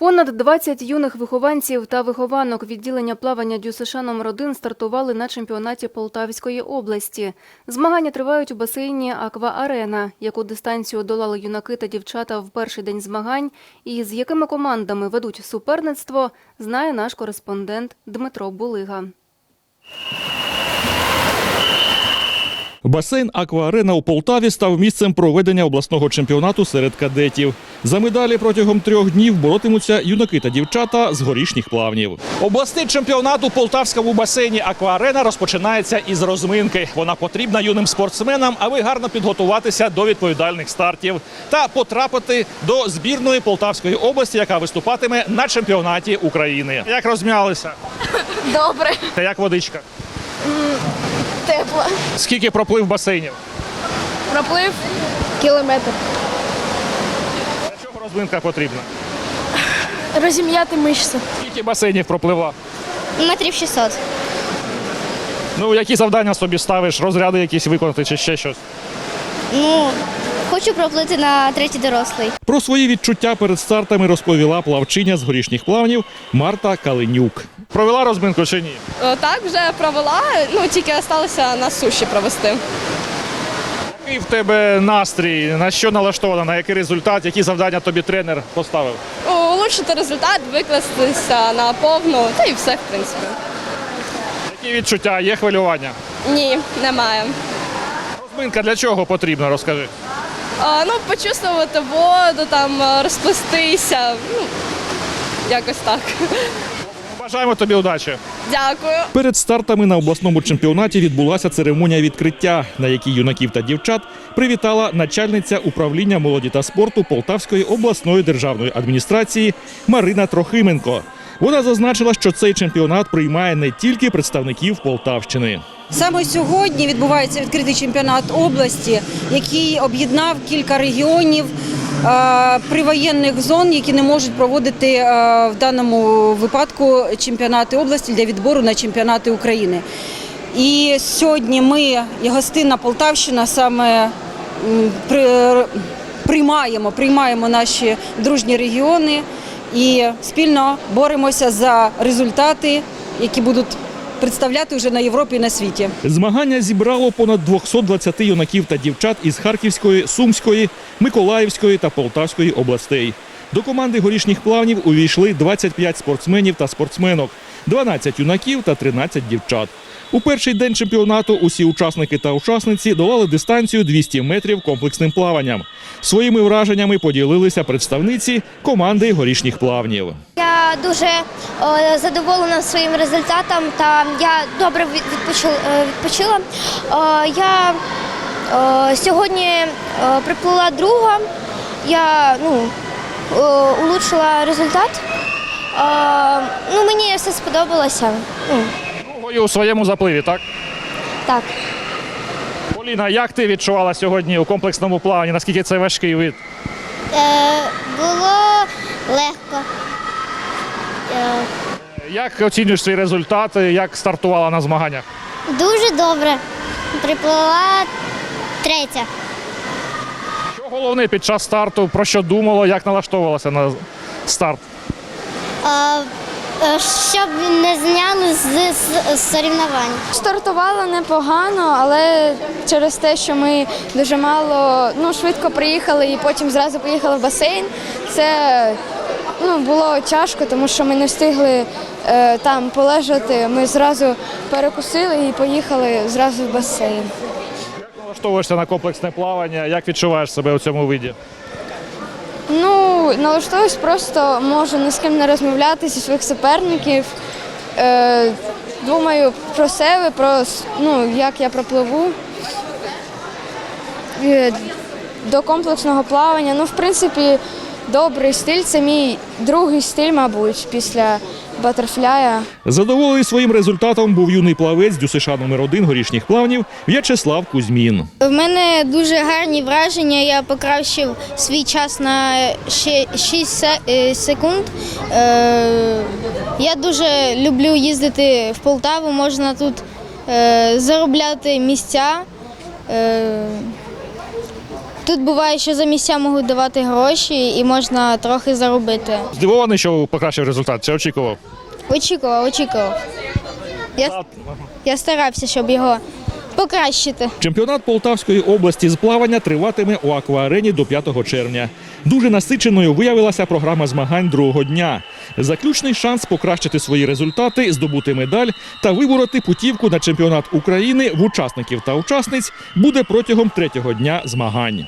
Понад 20 юних вихованців та вихованок відділення плавання ДЮСШ номер 1 стартували на чемпіонаті Полтавської області. Змагання тривають у басейні Аква-Арена. Яку дистанцію долали юнаки та дівчата в перший день змагань і з якими командами ведуть суперництво, знає наш кореспондент Дмитро Булига. Басейн Акваарена у Полтаві став місцем проведення обласного чемпіонату серед кадетів. За медалі протягом трьох днів боротимуться юнаки та дівчата з горішніх плавнів. Обласний чемпіонат у полтавському басейні Акваарена розпочинається із розминки. Вона потрібна юним спортсменам, аби гарно підготуватися до відповідальних стартів та потрапити до збірної Полтавської області, яка виступатиме на чемпіонаті України. Як розм'ялися? Добре, Та як водичка? Тепло. Скільки проплив басейнів? Проплив кілометр. Для чого розминка потрібна? Розім'яти мишці. Скільки басейнів пропливла? Метрів 600. Ну які завдання собі ставиш? Розряди якісь виконати чи ще щось? Ну, хочу проплити на третій дорослий. Про свої відчуття перед стартами розповіла плавчиня з горішніх плавнів Марта Каленюк. Провела розминку чи ні? Е, Так, вже провела, ну тільки залишилося на суші провести. Який в тебе настрій? На що налаштовано? На який результат? Які завдання тобі тренер поставив? Улучшити результат, викластися на повну, та і все, в принципі. Які відчуття? Є хвилювання? Ні, немає. Розминка для чого потрібна? Розкажи. А, ну, почувствувати воду, там е, розплестися. Ну, якось так. Бажаємо тобі удачі. Дякую. Перед стартами на обласному чемпіонаті відбулася церемонія відкриття, на якій юнаків та дівчат привітала начальниця управління молоді та спорту Полтавської обласної державної адміністрації Марина Трохименко. Вона зазначила, що цей чемпіонат приймає не тільки представників Полтавщини. Саме сьогодні відбувається відкритий чемпіонат області, який об'єднав кілька регіонів е, привоєнних зон, які не можуть проводити е, в даному випадку чемпіонати області для відбору на чемпіонати України. І сьогодні ми, і гостинна Полтавщина, саме приймаємо, приймаємо наші дружні регіони і спільно боремося за результати, які будуть представляти вже на Європі і на світі. Змагання зібрало понад 220 юнаків та дівчат із Харківської, Сумської, Миколаївської та Полтавської областей. До команди горішніх плавнів увійшли 25 спортсменів та спортсменок, 12 юнаків та 13 дівчат. У перший день чемпіонату усі учасники та учасниці долали дистанцію 200 метрів комплексним плаванням. Своїми враженнями поділилися представниці команди горішніх плавнів. Я дуже е, задоволена своїм результатом та я добре е, відпочила. Е, я сьогодні приплила друга. Я ну, улучшила результат. Ну, мені все сподобалося. У своєму запливі, так? так. Поліна, як ти відчувала сьогодні у комплексному плаванні? Наскільки це важкий вид? Е, було легко. Е, Як оцінюєш свій результат? Як стартувала на змаганнях? дуже добре. Приплила третя. Що головне під час старту? Про що думало, як налаштовувалася на старт? Щоб не зняли з, з соревнувань. Стартувала непогано, але через те, що ми дуже мало ну, швидко приїхали і потім зразу поїхали в басейн, це ну, було тяжко, тому що ми не встигли е, там полежати. Ми зразу перекусили і поїхали зразу в басейн. Як Налаштовуєшся на комплексне плавання, як відчуваєш себе у цьому виді? Ну, налаштовуюсь просто можу ні з ким не розмовляти зі своїх суперників. Е, думаю про себе, про ну, як я пропливу. Е, До комплексного плавання. Ну, в принципі, добрий стиль. Це мій другий стиль, мабуть, після батерфляя. Задоволений своїм результатом був юний плавець ДЮСШ номер 1 горішніх плавнів В'ячеслав Кузьмін. В мене дуже гарні враження. Я покращив свій час на ще 6 секунд. Е, Я дуже люблю їздити в Полтаву. Можна тут е, заробляти місця. Тут буває, що за місця можуть давати гроші і можна трохи заробити. Здивований, що покращив результат, чи очікував? Очікував, очікував. Я, я старався, щоб його покращити. Чемпіонат Полтавської області з плавання триватиме у акваарені до 5 червня. Дуже насиченою виявилася програма змагань другого дня. Заключний шанс покращити свої результати, здобути медаль та вибороти путівку на чемпіонат України в учасників та учасниць буде протягом третього дня змагань.